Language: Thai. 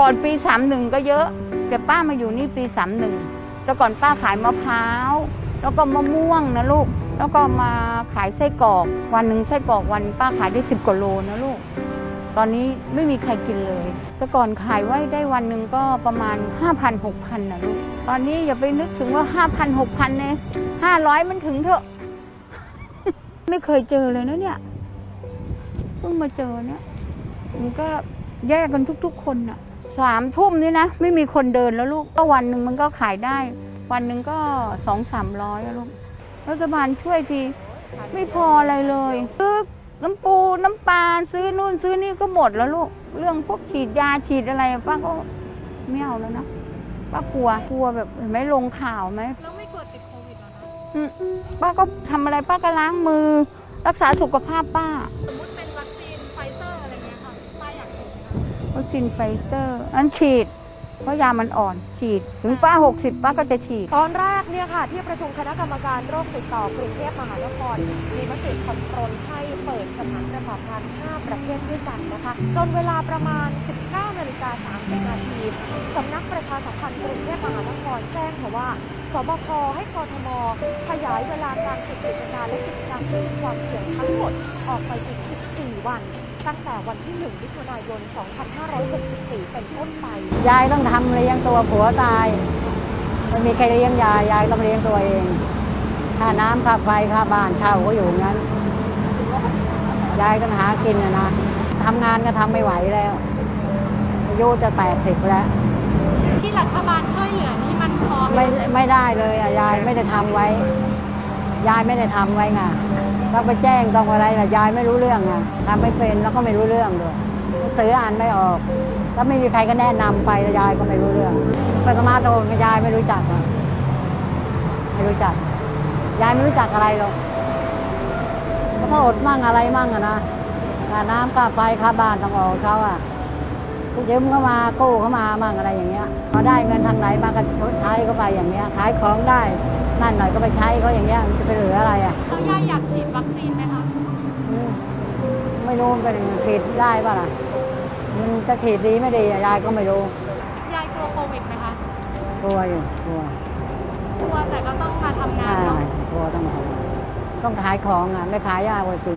ก่อนปีสามหนึ่งก็เยอะ แต่ป้ามาอยู่นี่ปีสามหนึ่งแต่ก่อนป้าขายมะพร้าว แล้วก็มะม่วงนะลูก แล้วก็มาขายไส้กรอก วันหนึ่งไส้กรอกวันป้าขายได้สิบกว่าโลนะลูก ตอนนี้ไม่มีใครกินเลย แต่ก่อนขายไว้ได้วันหนึ่งก็ประมาณ5,000 6,000นนะลูก ตอนนี้อย่าไปนึกถึงว่า5,000 6,000เนี่ย500มันถึงเถอะ ไม่เคยเจอเลยนะเนี่ย เพิ่งมาเจอเนี่ยมันก็แยกกันทุกๆคนอะ สามทุ่มนี่นะ ไม่มีคนเดินแล้วลูกก็วันหนึ่งมันก็ขายได้ วันหนึ่งก็สองสามร้อยอะลูกรัฐบาลช่วยทีไม่พออะไรเลยซื้อน้ำปูน้ำปลาซื้อนู่นซื้อนี่ก็หมดแล้วลูก เรื่องพวกฉีดยาฉีดอะไรป้าก็ไม่เอาแล้วนะป้ากลัวกลัวแบบเห็นไหมลงข่าวไหมแล้วไม่กลัวติดโควิดเหรอคะอืมป้าก็ทำอะไรป้าก็ล้างมือ รักษาสุขภาพป้าสมมติ ซีนไฟเซอร์อันฉีด เพราะยามันอ่อนฉีด ถึงป้า 60 ป้าก็จะฉีด ตอนแรกเนี่ยค่ะ ที่ประชุมคณะกรรมการโรคติดต่อกรุงเทพมหานคร มีมติผ่อนปรนให้เปิดสถานประกอบการ 5 ประเภทด้วยกันนะคะ จนเวลาประมาณ 19นาฬิกา30นาทีสำนักประชาสัมพันธ์กรุงเทพมหานครแจ้งค่ะว่าสบคให้กทมขยายเวลาการปิดกิจการและกิจกรรมที่มีความเสี่ยงทั้งหมด ออกไปอีก 14 วัน ตั้งแต่วันที่1มิถุนายน 2564 เป็นต้นไป ยายต้องทำเลี้ยงตัวผัวตายไม่มีใครเลี้ยงยาย ยายต้องเลี้ยงตัวเอง ค่าน้ำค่าไฟค่าบ้านเช่าก็อยู่งั้น ยายต้องหากินนะนะทำงานก็ทำไม่ไหวแล้วอายุจะแปดสิบแล้ว ที่รัฐบาลช่วยเหลือนี่มันพอไหมไม่ไม่ได้เลยอะยายไม่ได้ทำไว้ ยายไม่ได้ทำไว้ไง ต้องไปแจ้งต้องอะไรล่ะยายไม่รู้เรื่องอะทำไม่เป็นแล้วก็ไม่รู้เรื่องด้วยหนังสืออ่านไม่ออกแล้วไม่มีใครก็แนะนำไปยายก็ไม่รู้เรื่องไปสมาร์ทโฟนก็ยายไม่รู้จักอะไม่รู้จัก ยายไม่รู้จักอะไรหรอกแล้วก็อดมั่งอะไรมั่งอะนะค่าน้ำค่าไฟค่าบ้านต้องออกเขาอะยืมเข้ามากู้เข้ามามั่งอะไรอย่างเงี้ยพอได้เงินทางไหนมาก็ชดใช้เข้าไปอย่างเงี้ย ขายของได้ นั่นหน่อยก็ไปใช้เขาอย่างเงี้ยมันจะไปเหลืออะไรอะแล้วย่าอยากฉีดวัคซีนไหมคะอืมไม่รู้มันเป็นฉีดได้ป่ะล่ะมันจะฉีดดีไม่ดีอะยายก็ไม่รู้ยายกลัวโควิดไหมคะกลัวอยู่กลัวกลัวแต่ก็ต้องมาทำงานอ่าเนาะ กลัวต้องมาต้องขายของอะไม่ขายยากกว่าจริง